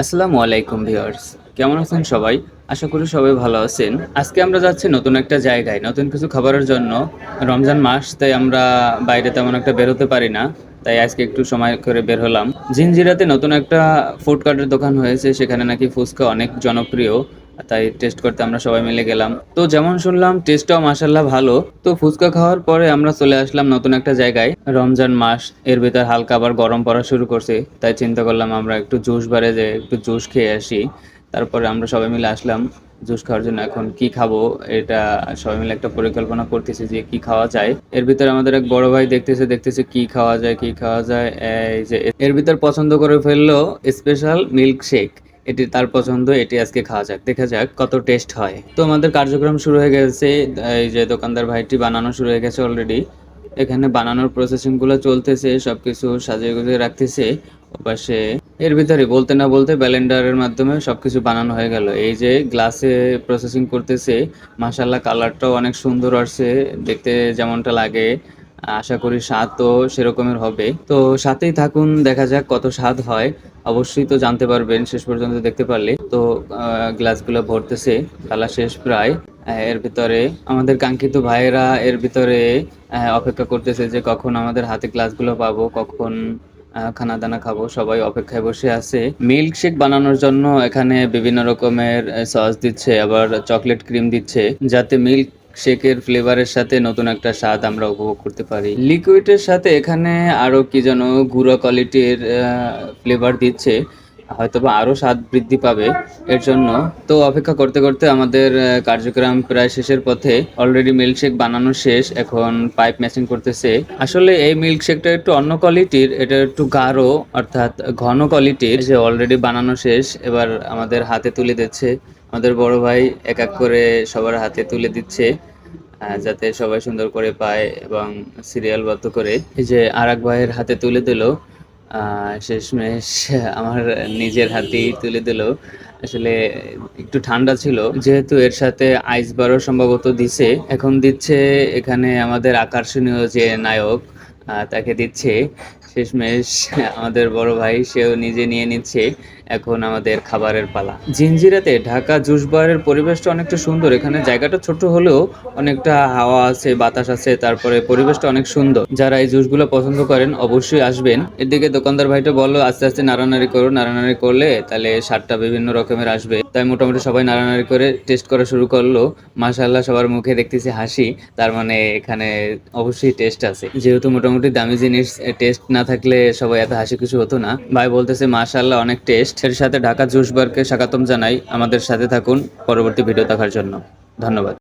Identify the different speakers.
Speaker 1: আসসালামু আলাইকুম ভিউয়ার্স কেমন আছেন সবাই? আশা করি সবাই ভালো আছেন। আজকে আমরা যাচ্ছি নতুন একটা জায়গায়, নতুন কিছু খাবারের জন্য। রমজান মাস, তাই আমরা বাইরে তেমন একটা বেরোতে পারি না, তাই আজকে একটু সময় করে বের হলাম। জিনজিরাতে নতুন একটা ফুড কার্টের দোকান হয়েছে, সেখানে নাকি ফুচকা অনেক জনপ্রিয়, তাই টেস্ট করতে আমরা সবাই মিলে গেলাম। তো যেমন শুনলাম টেস্টটাও মাসাল্লাহ ভালো। তো ফুচকা খাওয়ার পরে আমরা চলে আসলাম নতুন একটা জায়গায়। রমজান মাস, এর ভিতর হালকা আবার গরম পড়া শুরু করছে, তাই চিন্তা করলাম আমরা একটু জুস বারে যে একটু জুস খেয়ে আসি। তারপরে আমরা সবাই মিলে আসলাম জুস খাওয়ার জন্য। এখন কি খাব এটা সবাই মিলে একটা পরিকল্পনা করতেছি যে কি খাওয়া যায়। এর ভিতরে আমাদের এক বড় ভাই দেখতেছে দেখতেছে কি খাওয়া যায়, কি খাওয়া যায়। এই যে এর ভিতর পছন্দ করে ফেলল স্পেশাল মিল্ক শেক এটি তার পছন্দ, এটি আজকে খাওয়া যাক, দেখা যাক কত টেস্ট হয়। তো আমাদের কার্যক্রম শুরু হয়ে গেছে। এই যে দোকানদার ভাইটি বানানো শুরু হয়ে গেছে অলরেডি এখানে বানানোর প্রসেসিংগুলো চলতেছে, সবকিছু সাজিয়ে গুজিয়ে রাখতেছে। ওপাশে এর ভিতরে বলতে না বলতে ব্যালেন্ডারের মাধ্যমে সবকিছু বানানো হয়ে গেল। এই যে গ্লাসে প্রসেসিং করতেছে মাসাল্লাহ কালারটাও অনেক সুন্দর আসছে, দেখতে যেমনটা লাগে। আশা করি স্বাদ স্বাদও সেরকমের হবে। তো সাথেই থাকুন, দেখা যাক কত স্বাদ হয়। অবশ্যই তো জানতে পারবেন, শেষ পর্যন্ত দেখতে পারলে। তো গ্লাসগুলো ভরতেছে, খেলা শেষ প্রায়। এর ভিতরে আমাদের কাঙ্ক্ষিত ভাইয়েরা এর ভিতরে অপেক্ষা করতেছে যে কখন আমাদের হাতে গ্লাসগুলো পাবো, কখন খানা দানা খাব, সবাই অপেক্ষায় বসে আছে। মিল্ক শেক বানানোর জন্য এখানে বিভিন্ন রকমের সস দিচ্ছে, আবার চকলেট ক্রিম দিচ্ছে, যাতে মিল্ক শেকের ফ্লেভারের সাথে নতুন একটা স্বাদ আমরা উপভোগ করতে পারি। লিকুইডের সাথে এখানে আরও কি যেন গুঁড়ো কোয়ালিটির ফ্লেভার দিচ্ছে। হয়তোবা আরও স্বাদ বৃদ্ধি পাবে এর জন্য। তো অপেক্ষা করতে করতে আমাদের কার্যক্রম প্রায় শেষের পথে অলরেডি মিল্কশেক বানানো শেষ। এখন পাইপ ম্যাচিং করতেছে। আসলে এই মিল্কশেকটা একটু অন্য কোয়ালিটির এটা একটু গাঢ়, অর্থাৎ ঘন কোয়ালিটির যে অলরেডি বানানো শেষ, এবার আমাদের হাতে তুলে দিচ্ছে। আমাদের বড় ভাই এক এক করে সবার হাতে তুলে দিচ্ছে যাতে সবাই সুন্দর করে পায় এবং সিরিয়ালবদ্ধ করে। এই যে আর এক ভাইয়ের হাতে তুলে দিল। শেষমেশ আমার নিজের হাতেই তুলে দিল। আসলে একটু ঠান্ডা ছিল, যেহেতু এর সাথে আইস বারও সম্ভবত দিছে। এখন দিচ্ছে এখানে আমাদের আকর্ষণীয় যে নায়ক তাকে দিচ্ছে। শেষমেশ আমাদের বড় ভাই, সেও নিজে নিয়ে নিচ্ছে এখন আমাদের খাবারের পালা। জিঞ্জিরাতে ঢাকা জুস বারের পরিবেশটা অনেকটা সুন্দর। এখানে জায়গাটা ছোট হলেও অনেকটা হাওয়া আছে, বাতাস আছে, তারপরে পরিবেশটা অনেক সুন্দর। যারা এই জুসগুলো পছন্দ করেন অবশ্যই আসবেন। এদিকে দোকানদার ভাইটা বলল, আস্তে আস্তে নাড়ানাড়ি করো, নাড়ানাড়ি করলে তাহলে স্বাদটা বিভিন্ন রকমের আসবে। তাই মোটামুটি সবাই নাড়ানাড়ি করে টেস্ট করা শুরু করল। মাসাল্লাহ সবার মুখে দেখতেছি হাসি। তার মানে এখানে অবশ্যই টেস্ট আছে। যেহেতু মোটামুটি দামি জিনিস টেস্ট না থাকলে সবাই এত হাসি কিছু হতো না। ভাই বলতেছে মাসাল্লাহ অনেক টেস্ট এর সাথে ঢাকা জুস বারকে স্বাগতম জানাই। আমাদের সাথে থাকুন পরবর্তী ভিডিও দেখার জন্য। ধন্যবাদ।